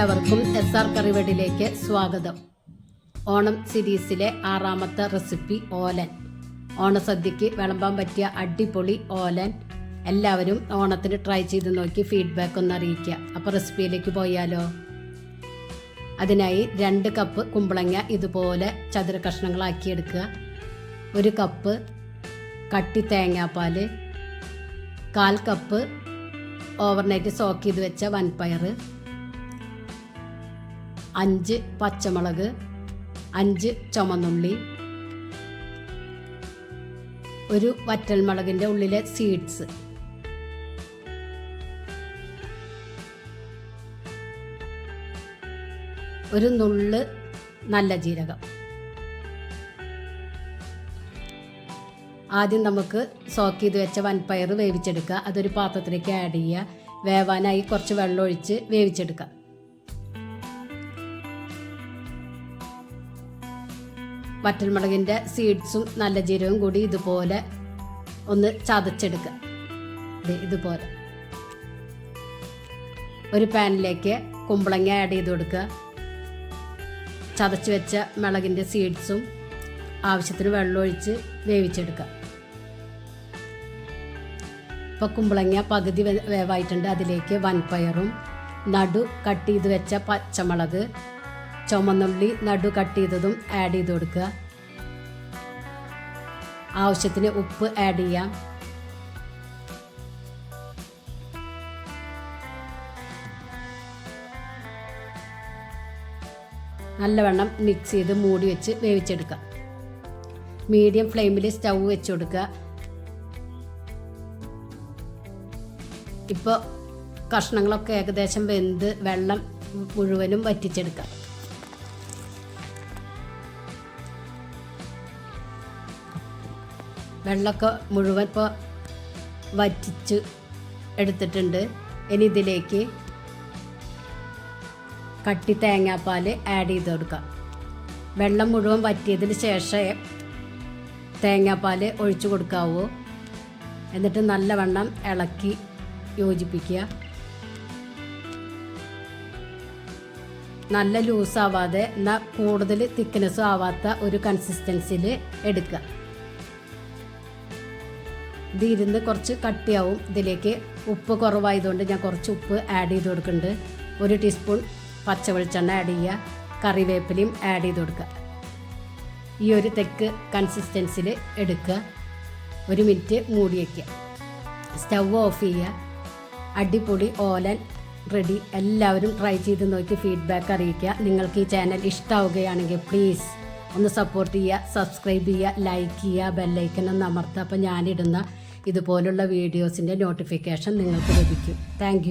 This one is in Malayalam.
എല്ലാവർക്കും എസ് ആർ കറിവടിലേക്ക് സ്വാഗതം. ഓണം സീരീസിലെ ആറാമത്തെ റെസിപ്പി ഓലൻ. ഓണസദ്യക്ക് വിളമ്പാൻ പറ്റിയ അടിപൊളി ഓലൻ. എല്ലാവരും ഓണത്തിന് ട്രൈ ചെയ്ത് നോക്കി ഫീഡ്ബാക്ക് ഒന്ന് അറിയിക്കുക. അപ്പോൾ റെസിപ്പിയിലേക്ക് പോയാലോ? അതിനായി രണ്ട് കപ്പ് കുമ്പളങ്ങ ഇതുപോലെ ചതുര കഷ്ണങ്ങളാക്കി എടുക്കുക. ഒരു കപ്പ് കട്ടി തേങ്ങാപ്പാൽ. കാൽ കപ്പ് ഓവർനൈറ്റ് സോക്ക് ചെയ്ത് വെച്ച വൻപയർ അഞ്ച് പച്ചമുളക് അഞ്ച് ചുമന്നുള്ളി ഒരു വറ്റൽമുളകിന്റെ ഉള്ളിലെ സീഡ്സ് ഒരു നുള്ള് നല്ല ജീരകം. ആദ്യം നമുക്ക് സോക്ക് ചെയ്ത് വെച്ച വൻപയർ വേവിച്ചെടുക്കുക. അതൊരു പാത്രത്തിലേക്ക് ആഡ് ചെയ്യുക. വേവാനായി കുറച്ച് വെള്ളം ഒഴിച്ച് വേവിച്ചെടുക്കാം വറ്റൽമുളകിന്റെ സീഡ്സും നല്ല ജീരവും കൂടി ഇതുപോലെ ഒന്ന് ചതച്ചെടുക്കുക ഇതുപോലെ. ഒരു പാനിലേക്ക് കുമ്പളങ്ങ ആഡ് ചെയ്ത് കൊടുക്കുക ചതച്ച് വെച്ച മുളകിന്റെ സീഡ്സും ആവശ്യത്തിന് വെള്ളമൊഴിച്ച് വേവിച്ചെടുക്കുക ഇപ്പോൾ കുമ്പളങ്ങ പകുതി വേവായിട്ടുണ്ട്. അതിലേക്ക് വൻപയറും നടു കട്ട് ചെയ്ത് വെച്ച പച്ചമുളക് ചുമന്നുള്ളി നടു കട്ട് ചെയ്തതും ആഡ് ചെയ്ത് കൊടുക്കുക. ആവശ്യത്തിന് ഉപ്പ് ആഡ് ചെയ്യാം. നല്ലവണ്ണം മിക്സ് ചെയ്ത് മൂടി വെച്ച് വേവിച്ചെടുക്കാം മീഡിയം ഫ്ലെയിമിൽ സ്റ്റൗ വെച്ച് കൊടുക്കുക. ഇപ്പോൾ കഷ്ണങ്ങളൊക്കെ ഏകദേശം വെന്ത് വെള്ളം മുഴുവനും വറ്റിച്ചെടുക്കാം വെള്ളമൊക്കെ മുഴുവൻ ഇപ്പോൾ വറ്റിച്ച് എടുത്തിട്ടുണ്ട്. ഇനി ഇതിലേക്ക് കട്ടി തേങ്ങാപ്പാൽ ആഡ് ചെയ്ത് കൊടുക്കാം. വെള്ളം മുഴുവൻ വറ്റിയതിന് ശേഷം തേങ്ങാപ്പാൽ ഒഴിച്ചു കൊടുക്കാവൂ. എന്നിട്ട് നല്ലവണ്ണം ഇളക്കി യോജിപ്പിക്കുക. നല്ല ലൂസാവാതെ എന്നാൽ കൂടുതൽ തിക്നെസ്സും ആവാത്ത ഒരു കൺസിസ്റ്റൻസിയിൽ എടുക്കുക. ഇത് ഇരുന്ന് കുറച്ച് കട്ടിയാവും. ഇതിലേക്ക് ഉപ്പ് കുറവായതുകൊണ്ട് ഞാൻ കുറച്ച് ഉപ്പ് ആഡ് ചെയ്ത് കൊടുക്കുന്നുണ്ട്. ഒരു ടീസ്പൂൺ പച്ച വെളിച്ചെണ്ണ ആഡ് ചെയ്യുക. കറിവേപ്പിലയും ആഡ് ചെയ്ത് കൊടുക്കുക. ഈ ഒരു തെക്ക് കൺസിസ്റ്റൻസിൽ എടുക്കുക. ഒരു മിനിറ്റ് മൂടി വയ്ക്കുക സ്റ്റൗ ഓഫ് ചെയ്യുക. അടിപൊളി ഓലൻ റെഡി എല്ലാവരും ട്രൈ ചെയ്ത് നോക്കി ഫീഡ്ബാക്ക് അറിയിക്കുക. നിങ്ങൾക്ക് ഈ ചാനൽ ഇഷ്ടമാവുകയാണെങ്കിൽ പ്ലീസ് ഒന്ന് സപ്പോർട്ട് ചെയ്യുക സബ്സ്ക്രൈബ് ചെയ്യുക ലൈക്ക് ചെയ്യുക ബെല്ലൈക്കൻ ഒന്ന് അമർത്തുക. അപ്പോൾ ഞാനിടുന്ന ഇതുപോലുള്ള വീഡിയോസിന്റെ നോട്ടിഫിക്കേഷൻ നിങ്ങൾക്ക് ലഭിക്കും. താങ്ക്